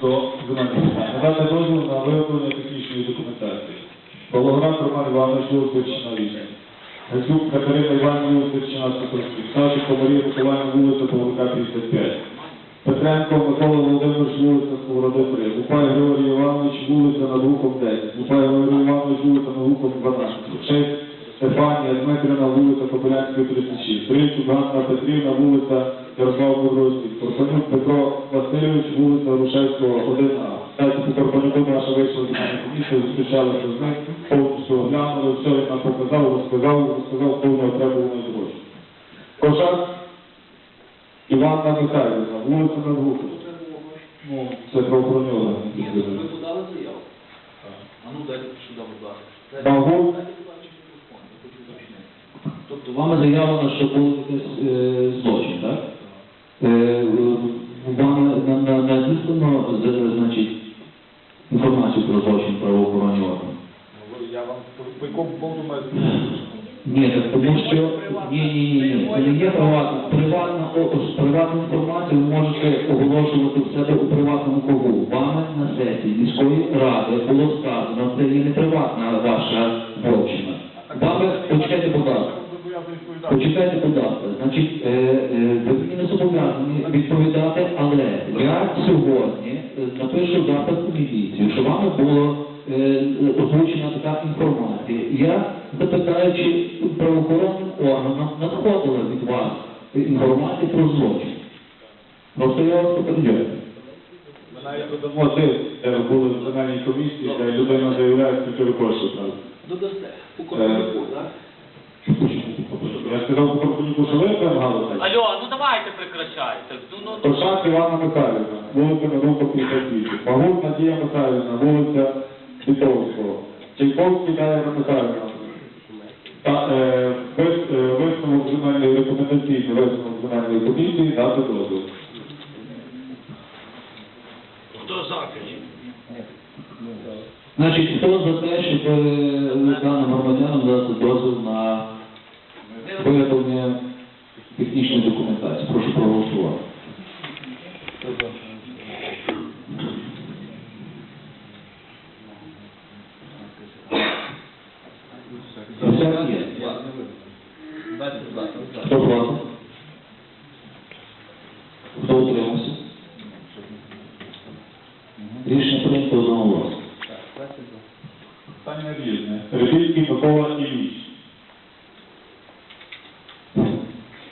до земельних. Надати дозвіл на виготовлення технічної документації. Павлоград Роман Іванович Вулицевичина 8. Гасюк Катерина Іванівна Вулицевичина 140. Савченко Марія Миколаївна вулиця Павлика 55. Петренко Микола Володимирович вулиця Сковороди 3. Лупай Григорій Іванович вулиця над Луком 10. Лупай Григорій Іванович вулиця над Луком 12. Шесть Стефанія Дмитрівна вулиця Кобилянської 36. Трицю Ганна Петрівна вулиця Ярослава Мудрості. Корпанюк Петро Васильович вулиця Рушевського 1А. Дайте по наша вийшла комісія, зустрічалися з ним, повністю оглянули, все він нам показав, розказав, розказав повну отребувану гроші. Кошак Іванна Михайлівна, вулиця Луком. Ну, це правоохоронні органи. Ні, ви подали заяву. А ну дайте сюди, будь ласка. Тобто вами заявлено, що був якийсь е, злочин, так? Е, вам на- на- надіслано, значить, інформацію про злочин правоохоронні органи? Я вам по якому поводу маю Ні, тому що ні, ні, ні, ні, це не є приватна. Приватна приватну інформацію ви можете оголошувати в себе у приватному кругу. Вами на сесії міської ради було сказано, це є не приватна ваша вовчина. Вами, почекайте, будь ласка. Почекайте, будь ласка. Значить, е, е, ви мені не зобов'язані відповідати, але я сьогодні е, напишу запит у міліцію, що вами було е, озвучена така інформація. Я запитаю, чи правоохоронним органам надходила від вас інформація про злочин. Просто я вас попереджаю. Ми навіть додамо де були в земельній комісії, де людина заявляє, скільки коштів. Додасте. У Корпанюку, так? Я сказав по Корпаніку, що ви вимагали так? Алло, ну давайте прекращайте. Ну, ну, Кошак Івана Михайлівна, вулиця Медовка 58. Магут Надія Михайлівна, вулиця Світовського. Чайковський Дар'я Михайлівна. Та, е, вис- е, висновок земельної рекомендаційний висновок земельної комісії дати дозвіл. хто за. Значить, хто за те, щоб е, даним громадянам дати дозвіл на виготовлення технічної документації? Прошу проголосувати. Десятки є. Дайте, будь ласка. Хто проти? Хто утримався? Рішення прийнято одноголосно. Питання різне. Рибільський Микола Ілліч.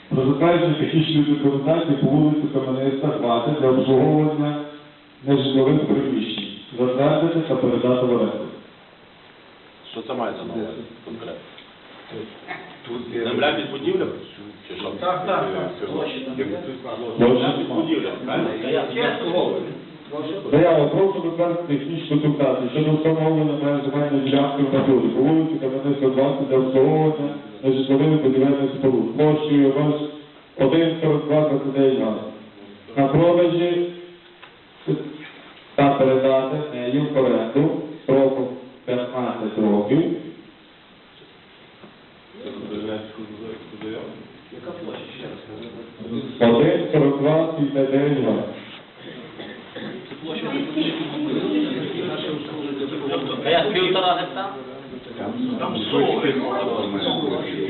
Про затвердження технічної документації по вулиці Кам'яниста 20 для обслуговування нежитлових приміщень. Затвердити та передати в оренду. Що це мається на увазі конкретно? Земля під будівлями? Чи що? Так, так, так. Площа там є? Земля під будівлями, правильно? Заява прошу затвердити технічну документацію щодо встановлення меж земельної ділянки в натурі по вулиці Кам'яниста 20 для обслуговування на нежитлових будівельних споруд. Площею 1,4229 га. На продажі та передати нею в оренду строком 15 років. Яка площа? Ще раз. 1,4229 га. Це площа нашої услуги. А я з півтора гектара? Там сови.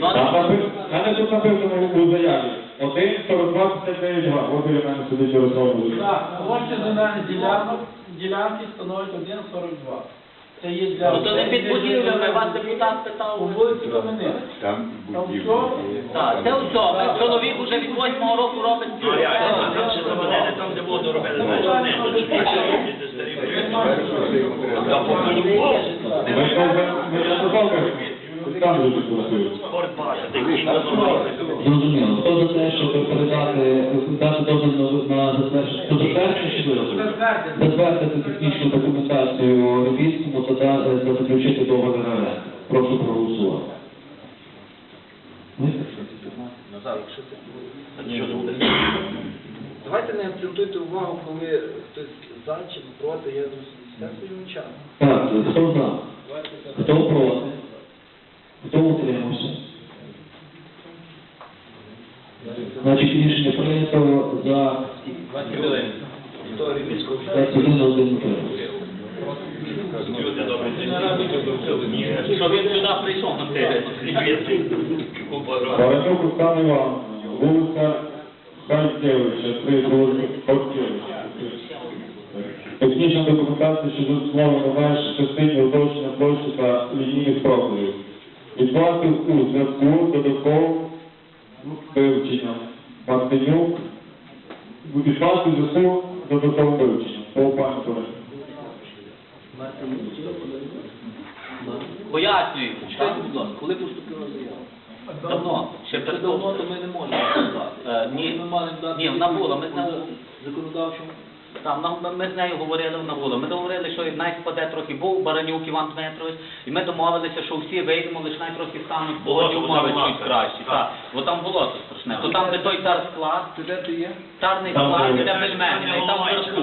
Там написано, мене тут написано у заяві. 1,4229 га. От біля мене сидить Володимирович. Так, площа земельних ділянок, ділянки становить 1,42. Це є для... Ну то не під будівлями, вас депутат питав. У вулиці Кам'яниста. Там Там. Так, це все. Чоловік уже від 8 року робить цю. Там де воду робили, по-любому. Ми кажемо, баша, де кінь Зрозуміло. Хто за те, щоб передати, дати дозвіл на, затвердження? Хто затвердження чи виробити? Затвердити. Технічну документацію Рибільському та, да- та заключити договір оренди. Прошу проголосувати. Давайте не акцентуйте увагу, коли хтось за чи проти, я все свою час. Так, хто за? Хто проти? Хто утримався? Значить, рішення прийнято за території міського П'ять один один. Люди добре, що він сюди прийшов на те, купа грошей. Баранюк Оксана вулиця Хайкевича, 3 дружби, Хоткевича. Технічна документація щодо встановлення меж частині уточнення площі та лінійних профілів. Відплатив у зв'язку з додатковим вивченням. Мартинюк. Відплатив у зв'язку з додатковим вивченням. По пані Торе. Пояснюю. Чекайте, будь ласка, коли поступила заява? Давно. Ще перед давно, то ми не можемо сказати. Е, ні. Ні, вона була, ми з нею- законодавчому. Там нам- ми, ми з нею говорили, на була. Ми договорили, що навіть впаде трохи був Баранюк Іван Дмитрович, і ми домовилися, що всі вийдемо, лише навіть трохи стануть погодні умови чуть краще. Так. Бо там було це страшне. То там, де той тар склад, Ти де ти є? тарний склад, де- де і там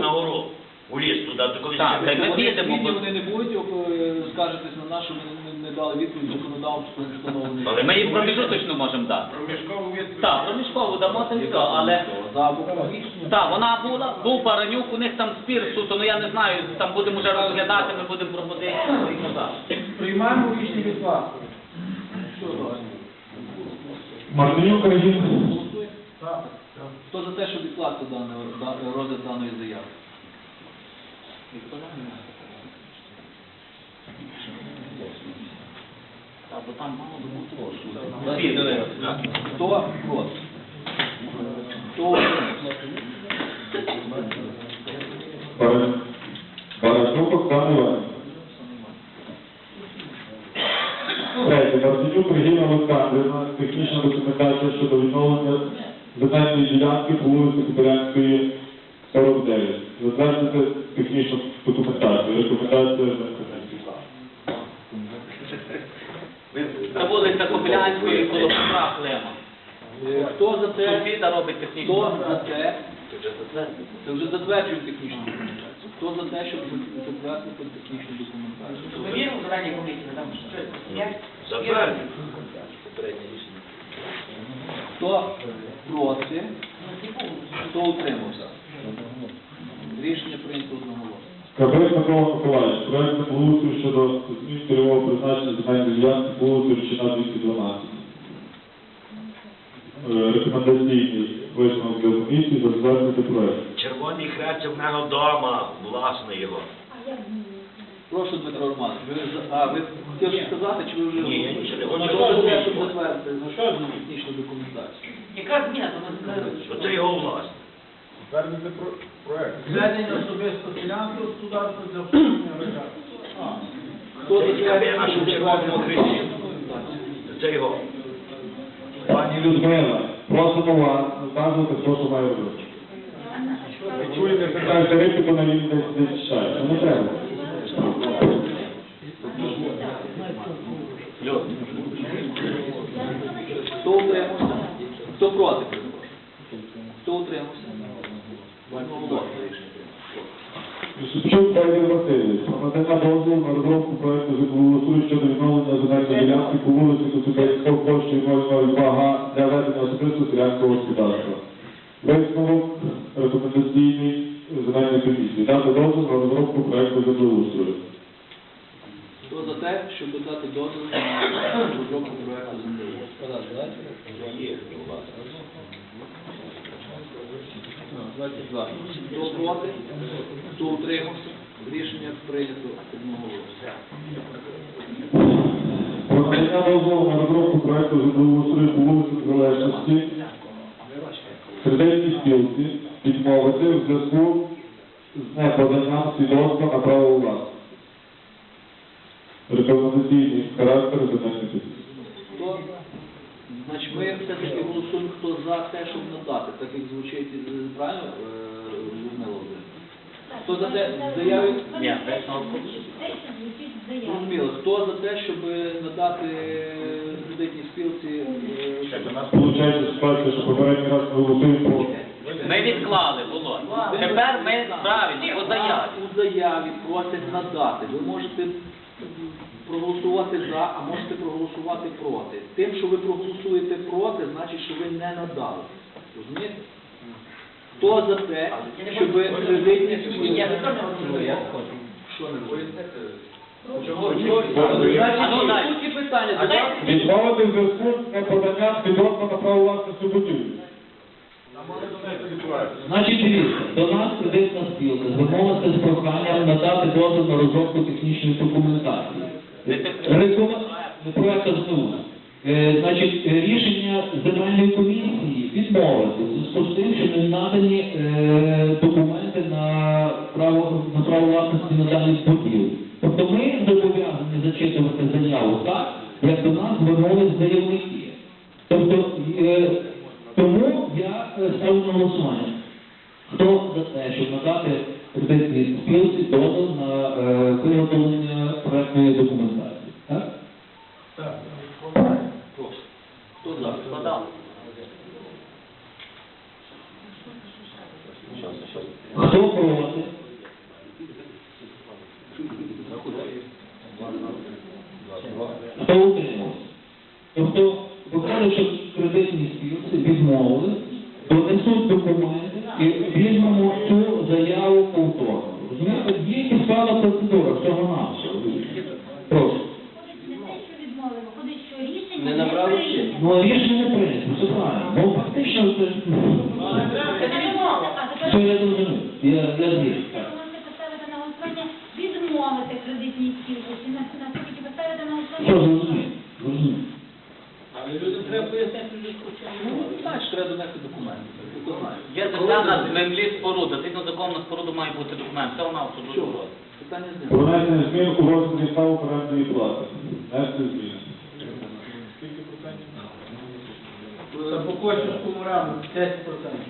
гору. У ліс туди, то колись Так, ще так, ми Вони підемо, бо- вони не будуть е, скаржитись на що ми не, не дали відповідь законодавством встановлений. Але ми їм проміжуточну можемо дати. Так, проміжкову дамо й все, але... За. Так, вона була, був Баранюк, у них там спір суто, ну я не знаю, там будемо вже розглядати, ми будемо казати. Приймаємо рішення відкласти. Мартинюк Регін. Так. Хто за те, щоб відкласти дане, да- розгляд даної заяви? Так, бо там мало Спір. Хто проти? Хто утримався? Баран- Оксана Іванівна. Третє. Барсенюк Регіна Олександрівна. Технічна документація щодо відновлення земельної ділянки по вулиці Купірянської, 49. Затвердити технічну документацію. Рекомендація Жінка. Це вулиця Кобилянської коло Петра Клема. Е, Хто за те? Сусіда робить технічну. Хто за те? Це вже затверджує технічну документацію. Хто за те, щоб затвердити технічну документацію? Затвердь. Попереднє рішення. Хто проти? Хто утримався? Рішення прийнято одноголосно. Кабрик Микола Миколаївич. Проект благоустрою щодо змін цільового призначення земельної ділянки по вулиці Речина 212. Е, Рекомендаційний висновок для комісії затвердити проект. Червоний хрест в мене вдома, власне його. Прошу, Дмитро Романович, ви, за- а, ви хотіли щось сказати, чи ви вже... Ні, я нічого не хочу. те, щоб затвердити технічну документацію? Яка зміна? То ми Що це його власне. Зведення особисто ділянки господарства для обслуговування. Хто наше щоб червоному затвердити Це його. Пані Людмила, просимо вас вказувати, хто що має робити. Ви чуєте, ви кажете рипіку на він десь десь. Ну, Не треба. Хто утримався? Хто проти? Хто утримався? Шевчук Федір Васильович, надання дозволу на розробку проекту землеустрою щодо відновлення земельної ділянки по вулиці Косибецького площі 002 га для ведення особистого селянського господарства. Висновок рекомендаційний земельної комісії. Дати дозвіл на розробку проекту землеустрою. Хто за те, щоб дати дозвіл на розробку проекту землеустрою? Два. Хто проти? Хто утримався? Рішення прийнято одноголосно. Про надання дозволу на розробку проекту землеустрою по вулиці Залежності кредитній спілці відмовити в зв'язку з неподанням свідоцтва на право власності. Рекомендаційний характер. Хто? Значить, ми все-таки голосуємо, хто за те, щоб надати, так як звучить е, правильно, е, Людмила Володимирівна? Хто за те, заявить? Ні, висновок. Зрозуміло, хто за те, щоб надати кредитній спілці? е, У нас виходить ситуація, що попередній раз ми голосуємо по Ми відклали, було. Тепер ми правильно, по заяві. У заяві просять надати. Ви можете проголосувати за, а можете проголосувати проти. Тим, що ви проголосуєте проти, значить, що ви не надали. Розумієте? Хто за те, щоб кредитні спілки... Що не буде? ну, дай. Значить, питання. Відмовити в зв'язку з неподанням свідоцтва на право власності будівлі. Значить, дивіться, до нас кредитна спілка звернулася з проханням надати дозвіл на розробку технічної документації. Проект СНУ. Е, Значить, рішення земельної комісії відмовити в зв'язку з тим, що не надані е, документи на право на право власності на даний будівлі. Тобто ми зобов'язані зачитувати заяву так, як до нас звернулись заявники. Тобто, е, тому я ставлю на голосування. Хто за те, щоб надати кредитній спілці дозвіл на е, виготовлення проектної документації? Так? Хто за? Хто проти? Хто утримався? Тобто, виходить, що кредитні спілці відмовили, донесуть документи і візьмемо цю заяву повторно. Розумієте, є якась певна процедура, всього навсього. Прошу. Не що що набрали чинності. Ну, рішення прийнято, все правильно. Ну, фактично, це ж... Все, я зрозумів. Я, я зрозумів. ви можете поставити на голосування, відмовити кредитній спілці, чи на на все-таки поставити на Все, голосування. зрозумів. Зрозумів. Але людям треба пояснити, що Ну, знаєш, треба донести документи. Хто знає? Є землі споруда, згідно закону на споруду має бути документ. Це вона абсолютно. Питання з ним. Про внесення змін у розмірі ставок орендної плати. Внести зміни. Це по Косівському раму 10%.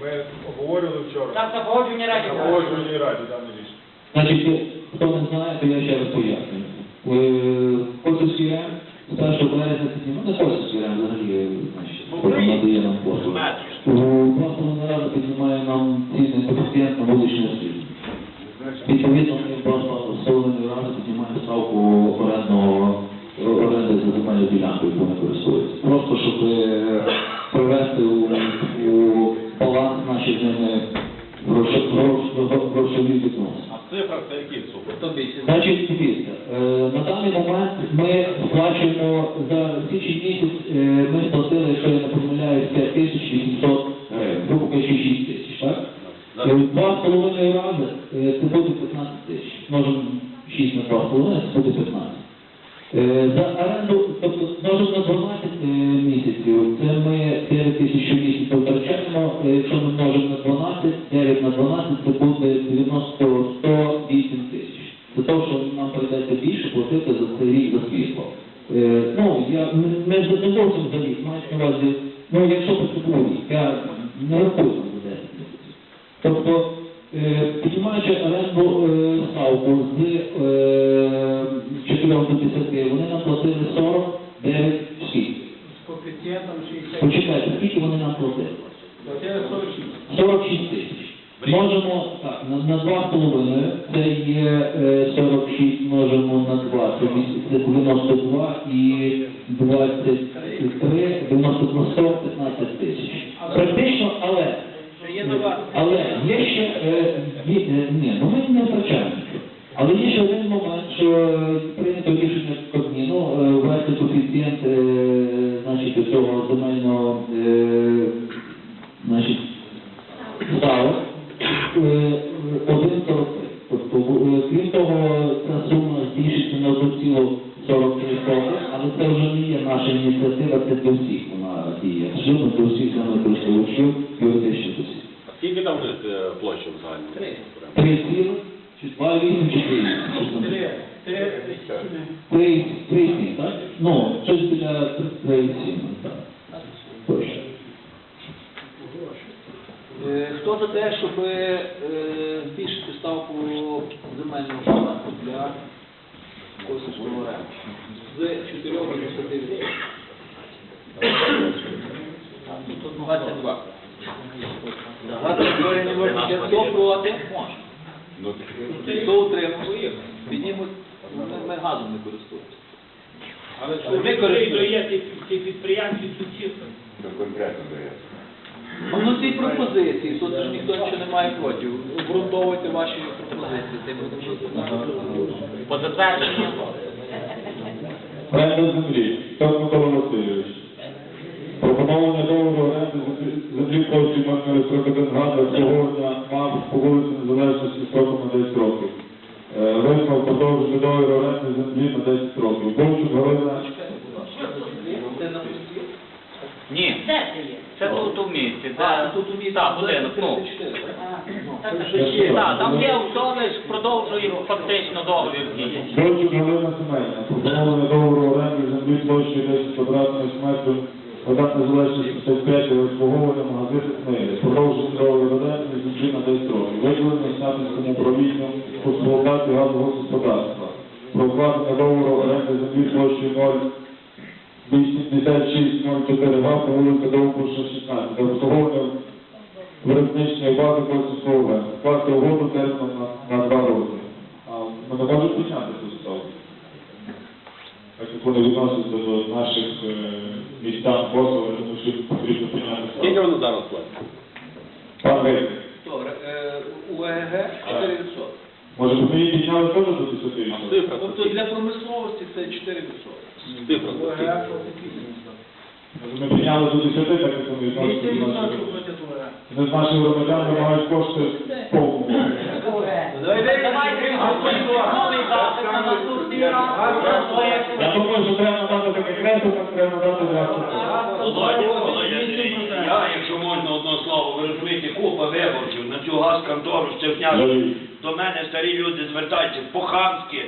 Ми обговорювали вчора. Там на погоджувальній раді. На погоджувальній раді дане рішення. Значить, хто не знає, то я ще раз пояснюю. Косівський рем з 1 березня, ну не Косівський рем, взагалі, надає нам послуги. Просто з половиною піднімає нам ціни коефіцієнт на вуличну освіту. Втрачаємо, Е, але є ще, е, е, ні, ну ми не втрачаємо. Але є ще один момент, що е, прийнято рішення Кабміну е, ввести коефіцієнт, е, значить, цього земельного, е, значить, ставок, е, 1,43. Тобто, е, крім того, ця сума збільшиться на 1,43, але це вже не є наша ініціатива, це для всіх вона діє. Абсолютно для всіх землекористувачів юридичних осіб. А скільки там е, площа в загальному? Три. Три ціли, чи два вісім, чи три сім, так? Ну, щось біля три сім, так. Точно. Е, Хто за те, щоб е, збільшити ставку земельного податку для Косівського району? З 4 до 10 Тут 22. 22 не можна. Хто проти? Ну, Хто утримав? Піднімуть. Ми, ми газом не користуємося. Але що ви користуєте ті, ті підприємці суцільно? конкретно дає. Ну, ну ці пропозиції, тут ж ніхто нічого не має проти. Обґрунтовуйте ваші пропозиції, ти будемо По затвердженню. Оренда землі. Микола Васильович. Пропонований договору оренди землі- землі площі 041 га для обслуговування МАП по вулиці Незалежності строком на 10 років. Е, Висновок продовжити договір оренди землі на 10 років. Вовчук Галина? Ні, Де це є? це тут у місті. Де... тут у місті Так, будинок, ну. так? Там є лиш продовжує фактично договір дії. Вовчук Галина Семенівна. Пропонований договору оренди землі площі 10 квадратних метрів Вода Незалежності 55 для обслуговування магазину книги. Продовжити договір оренди землі на 10 років. Виділення Снятинському управлінню по експлуатації газового господарства. Про укладення договору оренди землі площі 0 8604 га по вулиці Довбуша 16 для обслуговування виробничної бази Косівського Вкласти угоду терміном на, на два роки. А ми не можемо підняти цю ставку. Так як вони відносяться до наших е, містян я думаю, що потрібно підняти Скільки вони зараз платять? Пан Вейк, Добре, е, у ЕГ 4%. може б ми її підняли теж до 10 А цифра Тобто для промисловості це 4%. Цифра Може ми підняли до 10, так як вони відносяться до наших. Вони з наших громадян вимагають кошти повну. Я думаю, що треба надати так треба надати я, якщо можна одне слово, ви розумієте, купа виборців на цю газконтору Степняшку. До мене старі люди звертаються по-хамськи,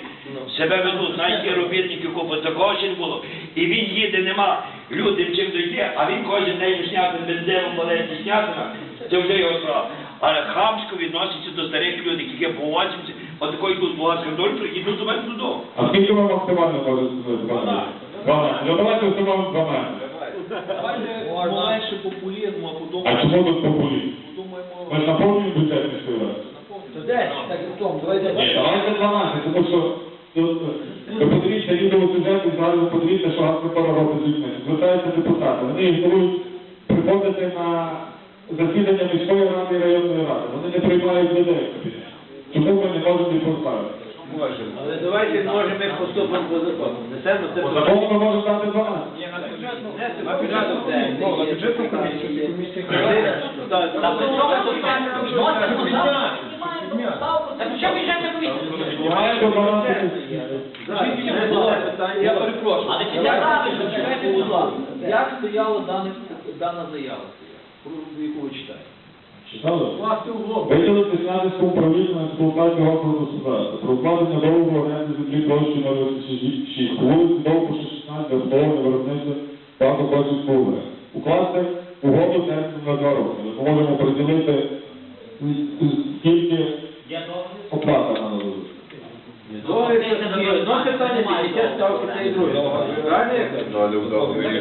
себе ведуть, навіть робітники купа такого ще було. І він їде, нема людям чим дойти, а він кожен день шняти бензину, палеті снятиме, це вже його справа. Але хамсько відноситься до старих людей, які по 80, отако йдуть по газконтору, йдуть до мене додому. А скільки ви максимально сказати? 12. Ну давайте встановимо 12. Давайте менше популізму, а подумаємо. А чому тут популізм? подумаємо. Ми ж наповнюємо бюджет міської ради. Ні, давайте 12, тому що ви подивіться відео сюжет і зразу подивіться, що Гаскопора робить з людьми. Звертаються депутати. Вони ігнорують приходити на засідання міської ради і районної ради. Вони не приймають людей в кабінет. Чому ми не можемо їх поставити? Але давайте може ми поступимо по закону. Несемо це По закону ми можемо дати 12. на бюджетну На бюджетну комісію. Та при чому тут так? Вносимо запит. Та при чому бюджетна комісія? Знімаємо 12 Скажіть мені, будь ласка, я перепрошую. Але чи Я правильно, чекайте, будь ласка. Як стояла дана заява, яку ви читаєте? Читали? Виділити Снятинському управлінню на експлуатацію газового господарства. Про укладення договору оренди землі площі 066. По вулиці Довбуша 16 для обслуговування виробництва багатокосівського вугілля. Укласти угоду терміном на два роки. Ми можемо приділити скільки оплата на питання, це і друге. Правильно я кажу?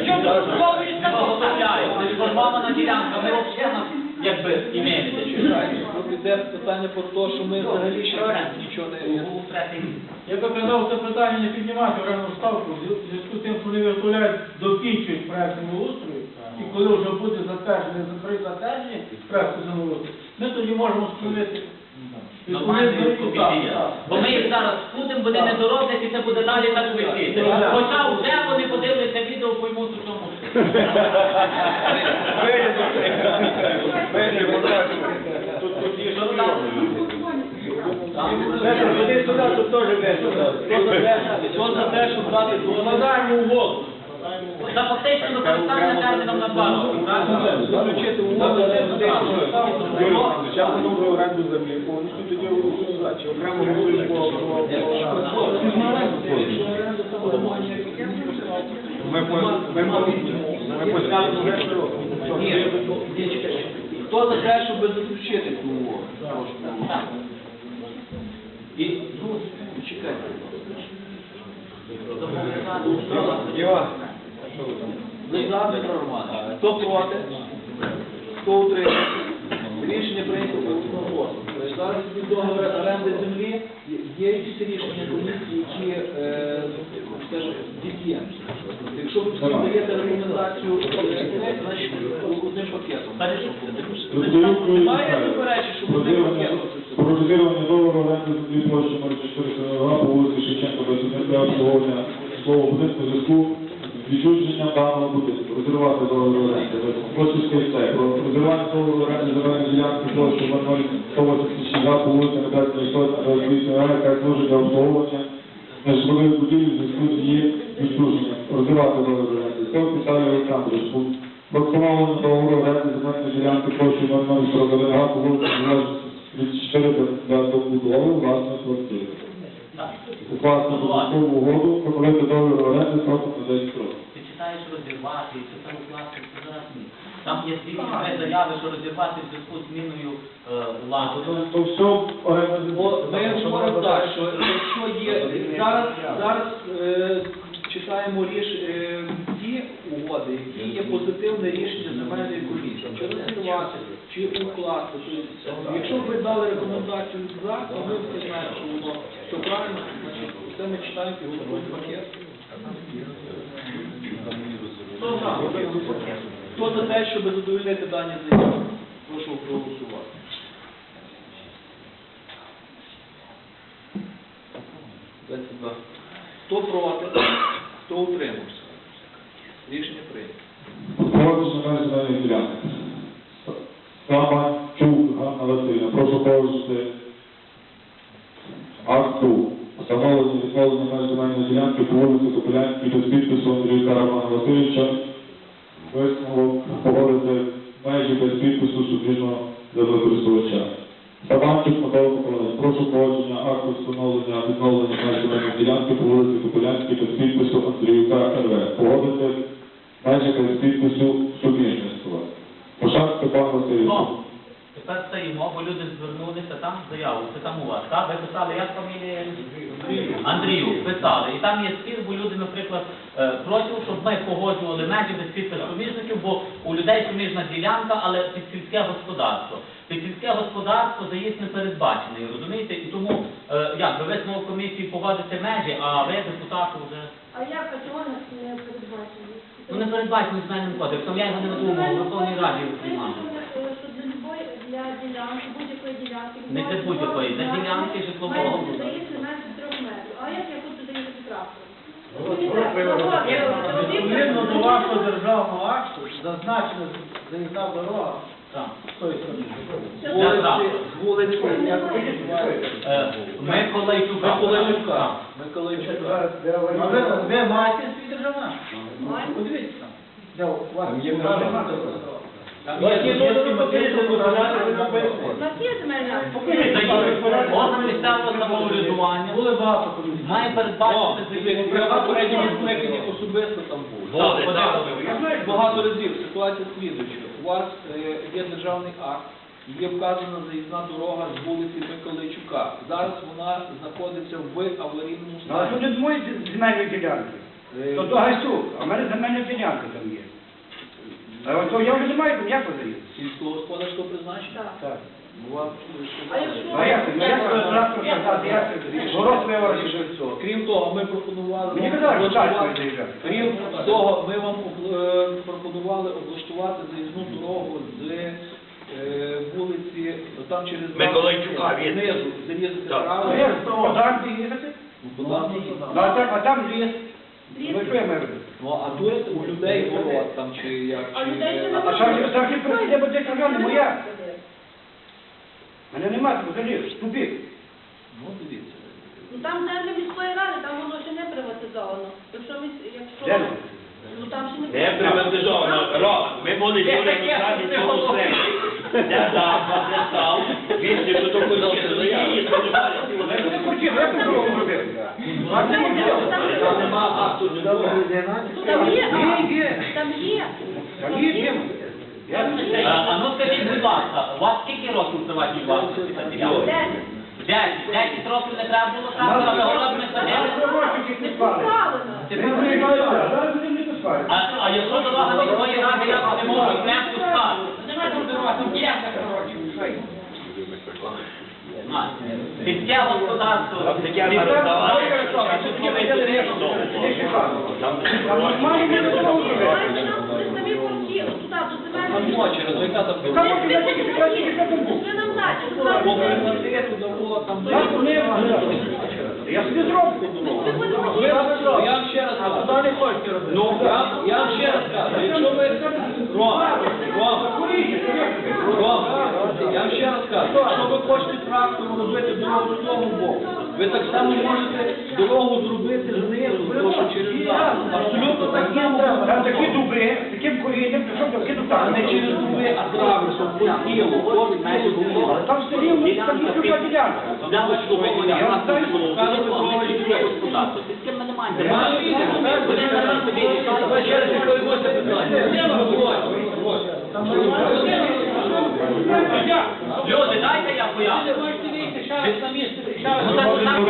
Чому тут договір не поставляють? Сформована ділянка, ми взагалі нас якби імеємо. Тут іде питання про те, що ми взагалі ще нічого не... Я би казав, це питання не піднімати оренду ставку, в зв'язку з тим, що вони виготовляють, докінчують проект землеустрою, і коли вже буде затверджений, при затвердженні проекту землеустрою, ми тоді можемо схилити. Нормальної комісії. Бо ми їх зараз скудимо, вони не дороблять, і це буде далі так висіти. Хоча вже вони подивляться відео, поймуть у чому. Що за те, дати дозвіл? Складаємо угоду. За фактично використання терміном на два роки. Заключити угоду, де буде Зараз ми оренду землі, повністю тоді голосуємо чи окремо голосуємо Ми по ми Ні. Хто за те, щоб заключити цю? Прошу. І, ну, чекайте. Ви за Петро Романович? Хто проти? Хто утримався? Рішення прийнято одноголосно. Зараз від договору оренди землі є якісь рішення комісії, які, е, скажімо, діє. Якщо ви всі даєте рекомендацію, е, значить одним пакетом. Немає заперечень, щоб одним пакетом. Про розірвання договору оренди землі площі 0442 по вулиці Шевченка 21 для обслуговування житлового будинку зв'язку з відчуженням даного будинку. Розірвати договор оренди. Площадський цей. Про розірвання договору оренди земельної ділянки площі 0,186 по вулиці Небесної Сотні, розвитку АЕ, як служить для обслуговування нежитлових будівель в зв'язку з її відчуженням. Розірвати договор оренди. Це Віталій Олександрович. Про встановлення договору оренди земельної ділянки площі 0,41 га по вулиці Незалежності 34 для добудови власної квартири. Укласти додаткову угоду, пропонувати договір оренди строком на 10 років. Ти читаєш розірвати, це там власне це зараз ні. Там є дві заяви, що розірвати в зв'язку з зміною влади. То все оренда ми говоримо так, що якщо є зараз, зараз е, читаємо ріш е, ті угоди, які є позитивне рішення земельної комісії, чи розірвати, чи укласти. Тобто, якщо ви дали рекомендацію за, то ми всі знаємо, що воно все правильно, значить все ми читаємо і голосуємо пакет. Хто за? Хто за те, щоб задовольнити дані заяви? Прошу проголосувати. Хто проти? Хто утримався? Рішення прийнято. Погодження на земельних ділянок. Камачук Ганна Васильівна. Прошу погоджувати акту встановлення відновлення меж земельної ділянки по вулиці Копилянській без підпису Андрійка Романа Васильовича. Висновок погодити межі без підпису суб'єктного землекористувача. Сабанчик Микола Миколаївич. Прошу погодження акту встановлення відновлення меж земельної ділянки по вулиці Копилянській без підпису Андріюка РВ. Погодити межі без підпису сумісництва. Пошак Степан Васильович. Ну, тепер стоїмо, бо люди звернулися там заяву, це там у вас, так? Ви писали, як фамілія? Андрію, писали. І там є спір, бо люди, наприклад, е, просять, щоб ми погоджували межі без підпису суміжників, бо у людей суміжна ділянка, але під сільське господарство. Під сільське господарство заїзд не передбачений, розумієте? І тому, е, як, ви висновок комісії погодите межі, а ви, депутати, вже... А як а чого нас не передбачили? Ну, не передбачений земельним кодексом, я його не надумав, в Верховній Раді. Що для ділянки, будь-якої ділянки. Не для будь-якої, для ділянки житлового будинку. заїзд не менше трьох метрів. А як я хочу заїхати трактор? Відповідно до вашого державного акту зазначена заїзна дорога з тої сторони. Як ви називаєте? Е, Миколайчука. Миколайчука. Миколайчука. Ви, ви маєте свій державний акт? Подивіться там. Де у вас є державний акт? Орган місцевого самоврядування Були багато комісій. має передбачити попередньому скликанні особисто там був. Так, так. Я знаю, багато разів ситуація слідуюча. У вас е, є державний акт, є вказана заїзна дорога з вулиці Миколайчука. Зараз вона знаходиться в аварійному стані. тут мої земельні ділянки. Е, То то Гайсук, а в мене земельна ділянка там є. А от я вже не маю як подаю? Сільськогосподарського призначення? Так. Так. Ну, е, А якщо- А як? Як завтра сказати, як це? Город виварити. Рішення цього. Крім того, ми пропонували Мені казали, що так облаштувати- Крім того, ми вам е, пропонували облаштувати заїзну дорогу з е, вулиці, ну, там через Миколайчука, він. знизу, зарізати Так. право. Ну, як з того, там де? Ну. Ну, а там, а там ліс. Ну, що я маю робити? Ну, а тут у людей город там чи як, А людей а немає. А там же- там же бо це район моя. Мене немає, там взагалі, тупик. Ну, дивіться. Ну там землі міської ради, там воно ще не приватизовано. Якщо ми, якщо... Де? Ну там ще не Не приватизовано. Ром, ми були сьогодні в раді цьому стресі. Де запад, де став. Він не що то хотів, то я її Я не хотів, як ти дорогу робити? А це не хотів. Там не є, Є, є. там є. А ну скажіть, будь ласка, у вас скільки років в приватній власності ділянка? Десять. Десять. Років не треба було трактора, але город не Нас садили. робочі тільки Не спали. правильно. Ми будемо не поспати. А, а якщо дорога міської ради, я не можу, прямо пускати. А, Сільське господарство, я собі зроблю. Я ще раз кажу. Ну, я, ще раз кажу, якщо ви... Ром, Ром, Ром, я вам ще раз кажу, якщо ви хочете трактором робити дорогу з того боку, ви так само можете дорогу зробити знизу, тому що через нас. Абсолютно так само. Там такі дуби, таким корінням, щоб такі А не через дуби, а траверсом, по тілу, по тілу. Але там все рівно там є ділянка. для обслуговування Я власного знаю, житлового будинку, не сільське господарство. Сільським ми не маємо. Немає собі Ви ще раз відповідь питання. Люди, дайте я поясню. Можете вийти, ще раз на дайте я раз. Ну, так, так.